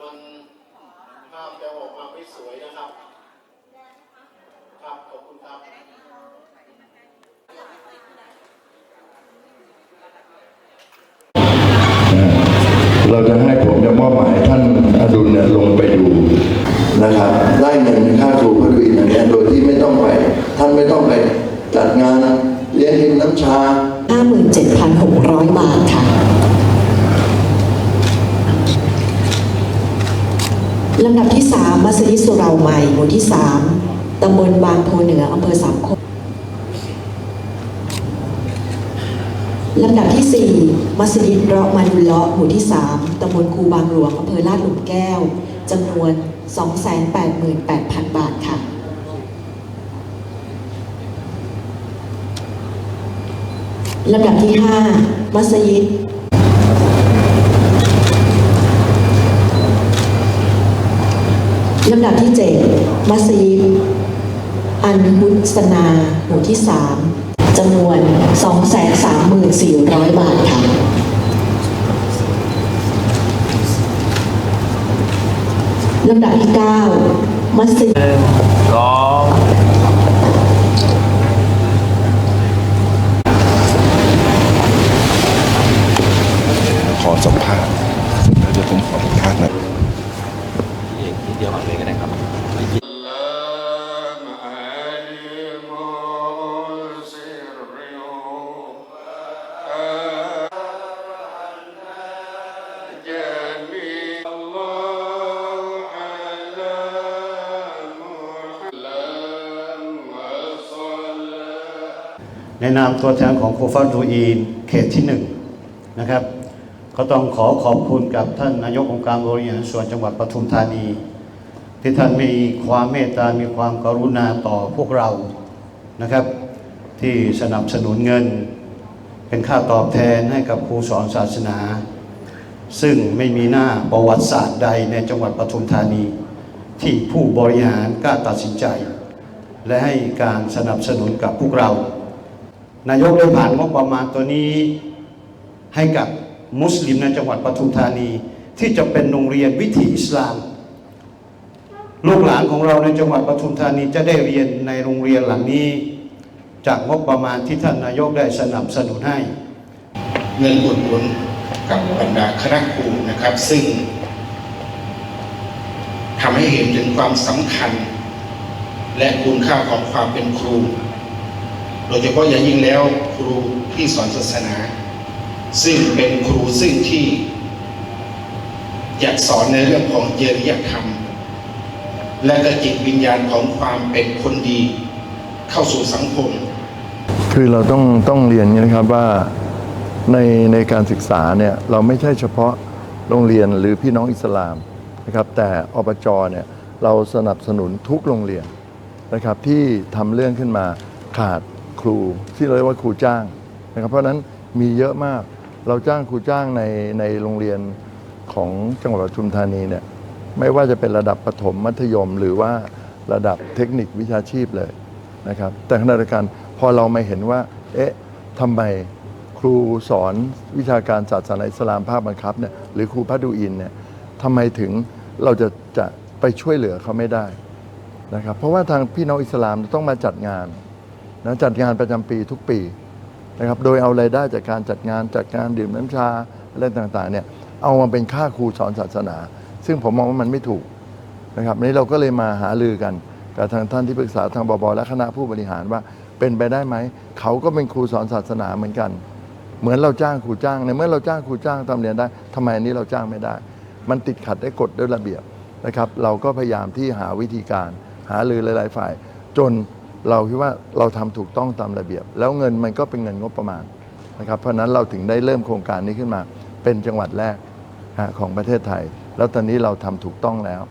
มันภาพจะออกมาไม่สวยนะครับ ครับขอบคุณครับเราจะให้ผมจะมอบหมายท่านอดุลเนี่ยลงไปดูนะครับ ได้เงินค่าครูพระดุอินอันเนี้ยโดยที่ไม่ต้องไป ท่านไม่ต้องไปจัดงานเลี้ยงกินน้ำชา 57,600 บาทค่ะ ลำดับที่ 3 มัสยิดสุราใหม่ หมู่ที่ 3ตำบลบางโพเหนืออำเภอสามโคกลำดับที่ 4 มัสยิดเราะมานุลเลาะห์หมู่ที่ 3ตำบลคูบางหลวงอำเภอลาดหลุมแก้วจำนวน 288,000 บาทค่ะลำดับที่ 5 มัสยิด ลำดับที่ 7 มัสยิด อันฮุสนาหมู่ที่ 3จำนวน 234,000 บาทค่ะลำดับที่ 9 มัสยิดสองขอสัมภาษณ์เดี๋ยวผมขอสัมภาษณ์นะ เดเดียวก่อนเลยก็ได้ครับในนามตัวแทนของโคฟันดูอีนเขตที่หนึ่งนะครับ ก็ต้องขอขอบคุณกับท่านนายกองค์การบริหารส่วนจังหวัดปทุมธานี ที่ท่านมีความเมตตา มีความกรุณาต่อพวกเรานะครับ ที่สนับสนุนเงิน เป็นค่าตอบแทนให้กับครูสอนศาสนา ซึ่งไม่มีหน้าประวัติศาสตร์ใดในจังหวัดปทุมธานี ที่ผู้บริหารกล้าตัดสินใจ และให้การสนับสนุนกับพวกเรา นายกได้ผ่านงบประมาณตัวนี้ให้กับมุสลิมในจังหวัดปทุมธานี ที่จะเป็นโรงเรียนวิถีอิสลาม ลูกหลานของเราในจังหวัดปทุมธานีจะได้เรียนในโรงเรียนหลังนี้ จากงบประมาณที่ท่านนายกได้สนับสนุนให้ เงินอุดหนุนกับบรรดาคณะครูนะครับ ซึ่งทำให้เห็นถึงความสำคัญ และคุณค่าของความเป็นครู โดยเฉพาะอย่างยิ่งแล้วครูที่สอนศาสนา ซึ่งเป็นครูซึ่งที่อยากสอนในเรื่องของจริยธรรม และก็จิตวิญญาณของความเป็นคนดี เข้าสู่สังคม คือเราต้องต้องเรียนนี้นะครับว่าในในการศึกษาเนี่ยเราไม่ใช่เฉพาะโรงเรียนหรือพี่น้องอิสลามนะครับแต่อบจเนี่ยเราสนับสนุนทุกโรงเรียนนะครับที่ทำเรื่องขึ้นมาขาดครูที่เรียกว่าครูจ้างนะครับเพราะฉะนั้นมีเยอะมากเราจ้างครูจ้างในในโรงเรียนของจังหวัดปทุมธานีเนี่ย ไม่ว่าจะเป็นระดับประถมมัธยม หรือว่าระดับเทคนิควิชาชีพเลยนะครับ แต่ขณะเดียวกันพอเรามาเห็นว่า เอ๊ะทำไมครูสอนวิชาการศาสนาอิสลามภาคบังคับเนี่ยหรือครูพัดูอินเนี่ยทำไมถึงเราจะจะไปช่วยเหลือเขาไม่ได้นะครับ เพราะว่าทางพี่น้องอิสลามต้องมาจัดงานนะจัดงานประจำปีทุกปีนะครับ โดยเอารายได้จากการจัดงานจัดงานดื่มน้ำชาอะไรต่างๆเนี่ยเอามาเป็นค่าครูสอนศาสนา ซึ่งผมมองว่ามันไม่ถูกนะครับวันนี้เราก็เลยมาหาลือกันกับทางท่านที่ปรึกษาทางบบและคณะผู้บริหารว่าเป็นไปได้ไหม เขาก็เป็นครูสอนศาสนาเหมือนกัน เหมือนเราจ้างครูจ้างในเมื่อเราจ้างครูจ้างทำเรียนได้ทำไมอันนี้เราจ้างไม่ได้ มันติดขัดได้กฎด้วยระเบียบนะครับ เราก็พยายามที่หาวิธีการ หาลือหลาย ๆ ฝ่าย จนเราคิดว่าเราทำถูกต้องตามระเบียบ แล้วเงินมันก็เป็นเงินงบประมาณนะครับ เพราะนั้นเราถึงได้เริ่มโครงการนี้ขึ้นมา เป็นจังหวัดแรกของประเทศไทย แล้วตอนนี้เราทำถูกต้องแล้ว